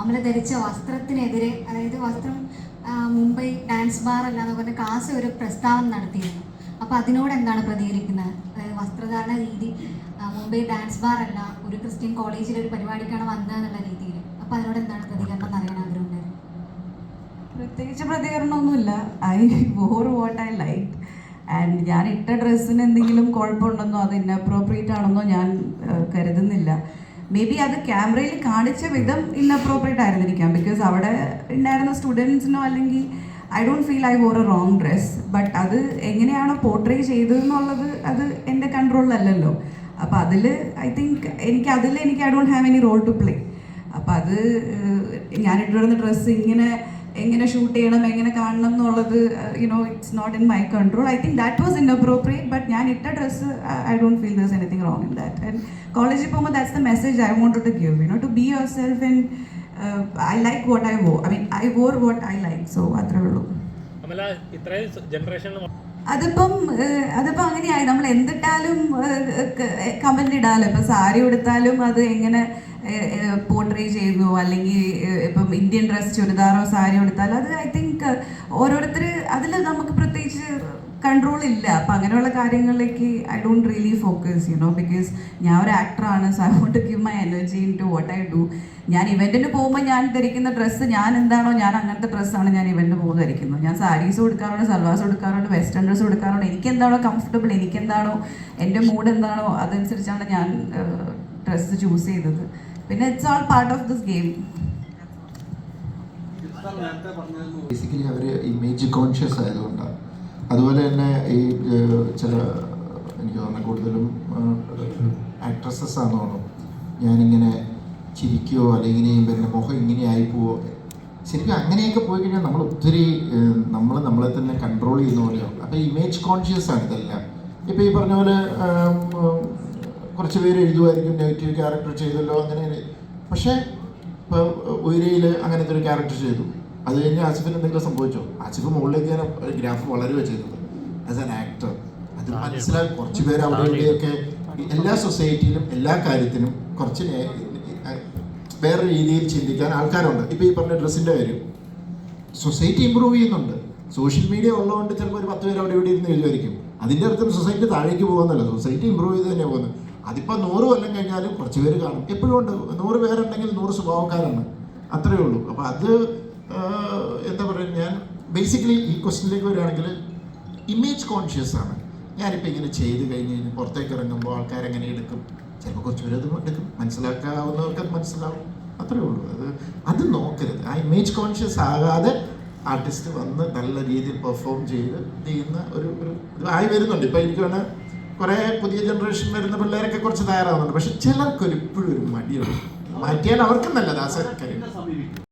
അമല ധരിച്ച വസ്ത്രത്തിനെതിരെ അതായത് വസ്ത്രം മുംബൈ ഡാൻസ് ബാർ അല്ലാതെ പറഞ്ഞ കാസ് ഒരു പ്രസ്താവന നടത്തിയിരുന്നു. അപ്പോൾ അതിനോട് എന്താണ് പ്രതികരിക്കുന്നത്? അതായത് വസ്ത്രധാരണ രീതി മുംബൈ ഡാൻസ് ബാർ അല്ല ഒരു ക്രിസ്ത്യൻ കോളേജിൽ ഒരു പരിപാടിക്കാണ് വന്നതെന്നുള്ള രീതിയിൽ. അപ്പോൾ അതിനോട് എന്താണ് പ്രതികരണം എന്ന് അറിയാൻ ആഗ്രഹമുണ്ടായിരുന്നു പ്രത്യേകിച്ച് പ്രതികരണമൊന്നുമില്ല. I wore what I like. And ഞാൻ ഇട്ട ഡ്രസ്സിന് എന്തെങ്കിലും കുഴപ്പമുണ്ടെന്നോ അത് ഇന്നപ്രോപ്രിയേറ്റ് ആണെന്നോ ഞാൻ കരുതുന്നില്ല. മേ ബി അത് ക്യാമറയിൽ കാണിച്ച വിധം ഇന്നപ്രോപ്രിയേറ്റ് ആയിരുന്നിരിക്കാം. ബിക്കോസ് അവിടെ ഉണ്ടായിരുന്ന സ്റ്റുഡൻസിനോ അല്ലെങ്കിൽ I don't feel I wore a wrong dress but അത് എങ്ങനെയാണോ പോർട്രേ ചെയ്തതെന്നുള്ളത് അത് എന്റെ കൺട്രോളിലല്ലല്ലോ അപ്പോൾ അതിൽ ഐ തിങ്ക് എനിക്ക് അതിൽ എനിക്ക് I don't have any role to play അപ്പം അത് ഇട്ടുവരുന്ന ഡ്രസ്സ് ഇങ്ങനെ എങ്ങനെ ഷൂട്ട് ചെയ്യണം എങ്ങനെ കാണണം എന്നുള്ളത് you know it's not in my control I think that was inappropriate but ഞാൻ ഇട്ട dress I don't feel there's anything wrong in that and കോളേജിൽ പോകുമ്പോൾ that's the message I want to give you know to be yourself and I like what I wore I mean I wore what I like so അത്രേ ഉള്ളൂ. അതിപ്പം അതിപ്പോ അതിപ്പം അങ്ങനെയായി. നമ്മൾ എന്തിട്ടാലും comment ഇടാലോ. ഇപ്പൊ സാരി ഉടുത്താലും അത് എങ്ങനെ പോർട്രേ ചെയ്തു. അല്ലെങ്കിൽ ഇപ്പം ഇന്ത്യൻ ഡ്രസ് ചുരിദാറോ സാരിയോ എടുത്താൽ അത് ഐ തിങ്ക് ഓരോരുത്തർ അതിൽ നമുക്ക് പ്രത്യേകിച്ച് കൺട്രോൾ ഇല്ല. അപ്പം അങ്ങനെയുള്ള കാര്യങ്ങളിലേക്ക് I don't really focus you know because ഞാൻ ഒരു ആക്ടറാണ് so I want give my energy into what I do ഞാൻ ഇവന്റിന് പോകുമ്പോൾ ഞാൻ ധരിക്കുന്ന ഡ്രസ്സ് ഞാൻ എന്താണോ ഞാൻ അങ്ങനത്തെ ഡ്രസ്സാണ് ഞാൻ ഇവന്റിന് പോകുമ്പോൾ ധരിക്കുന്നത്. ഞാൻ സാരീസ് കൊടുക്കാറുണ്ട് സൽവാസ് കൊടുക്കാറുണ്ട് വെസ്റ്റേൺ ഡ്രസ്സ് കൊടുക്കാറുണ്ട് എനിക്ക് എന്താണോ കംഫർട്ടബിൾ എനിക്ക് എന്താണോ എന്റെ മൂഡ് എന്താണോ അതനുസരിച്ചാണ് ഞാൻ ഡ്രസ്സ് ചൂസ് ചെയ്തത്. പിന്നെ it's all part of this game basically our image conscious ആയതുകൊണ്ടാണ് അതുപോലെ തന്നെ ഈ ചില എനിക്ക് തോന്നുന്നു കൂടുതലും ആക്ട്രസസ് ആണെന്ന് തോന്നുന്നു. ഞാനിങ്ങനെ ചിരിക്കുകയോ അല്ലെങ്കിൽ പിന്നെ മുഖം ഇങ്ങനെ ആയിപ്പോവോ. ശരിക്കും അങ്ങനെയൊക്കെ പോയി കഴിഞ്ഞാൽ നമ്മൾ ഒത്തിരി നമ്മൾ നമ്മളെ തന്നെ കൺട്രോൾ ചെയ്യുന്ന പോലെയാവും. അപ്പോൾ ഇമേജ് കോൺഷ്യസ് ആണ് ഇതെല്ലാം. ഇപ്പോൾ ഈ പറഞ്ഞ പോലെ കുറച്ച് പേര് എഴുതുമായിരിക്കും നെഗറ്റീവ് ക്യാരക്ടർ ചെയ്തല്ലോ അങ്ങനെ പക്ഷേ ഇപ്പോൾ ഉയരയിൽ അങ്ങനത്തെ ഒരു ക്യാരക്ടർ ചെയ്തു. അത് കഴിഞ്ഞ് ആസിഫിന് എന്തെങ്കിലും സംഭവിച്ചോ? ആസിഫ് മുകളിലേക്ക് ഞാൻ ഗ്രാഫ് വളരുക ചെയ്തത് ആസ് ആൻ ആക്ടർ അത് മനസ്സിലാക്കി കുറച്ച് പേര് അവിടെ ഇവിടെയൊക്കെ എല്ലാ സൊസൈറ്റിയിലും എല്ലാ കാര്യത്തിനും കുറച്ച് വേറെ രീതിയിൽ ചിന്തിക്കാൻ ആൾക്കാരുണ്ട്. ഇപ്പോൾ ഈ പറഞ്ഞ ഡ്രസ്സിന്റെ കാര്യം. സൊസൈറ്റി ഇമ്പ്രൂവ് ചെയ്യുന്നുണ്ട്. സോഷ്യൽ മീഡിയ ഉള്ളതുകൊണ്ട് ചിലപ്പോൾ ഒരു പത്ത് പേര് അവിടെ ഇവിടെ ഇരുന്ന് എഴുതുമായിരിക്കും. അതിന്റെ അർത്ഥം സൊസൈറ്റി താഴേക്ക് പോകുന്നല്ല. സൊസൈറ്റി ഇമ്പ്രൂവ് ചെയ്ത് തന്നെ പോകുന്നത്. അതിപ്പോൾ നൂറ് കൊല്ലം കഴിഞ്ഞാലും കുറച്ച് പേര് കാണും. എപ്പോഴും ഉണ്ട്. നൂറ് പേരുണ്ടെങ്കിൽ നൂറ് സ്വഭാവക്കാരാണ് അത്രയേ ഉള്ളൂ. അപ്പോൾ അത് എന്താ പറയുക ഞാൻ ബേസിക്കലി ഈ ക്വസ്റ്റിനിലേക്ക് വരികയാണെങ്കിൽ ഇമേജ് കോൺഷ്യസ് ആണ്. ഞാനിപ്പോൾ ഇങ്ങനെ ചെയ്ത് കഴിഞ്ഞ് കഴിഞ്ഞാൽ പുറത്തേക്ക് ഇറങ്ങുമ്പോൾ ആൾക്കാരെങ്ങനെ എടുക്കും? ചിലപ്പോൾ കുറച്ച് പേര് അത് എടുക്കും. മനസ്സിലാക്കാവുന്നവർക്ക് അത് മനസ്സിലാവും. അത്രേ ഉള്ളൂ. അത് അത് നോക്കരുത്. ആ ഇമേജ് കോൺഷ്യസ് ആകാതെ ആർട്ടിസ്റ്റ് വന്ന് നല്ല രീതിയിൽ പെർഫോം ചെയ്ത് ചെയ്യുന്ന ഒരു ഒരു ഇതായി വരുന്നുണ്ട്. ഇപ്പം എനിക്ക് വേണേൽ കുറേ പുതിയ ജനറേഷൻ വരുന്ന പിള്ളേരൊക്കെ കുറച്ച് തയ്യാറാവുന്നുണ്ട്. പക്ഷെ ചിലർക്കൊരു ഇപ്പോഴും ഒരു മടിയുണ്ട്. മാറ്റിയാൽ അവർക്കും നല്ലത് കാര്യം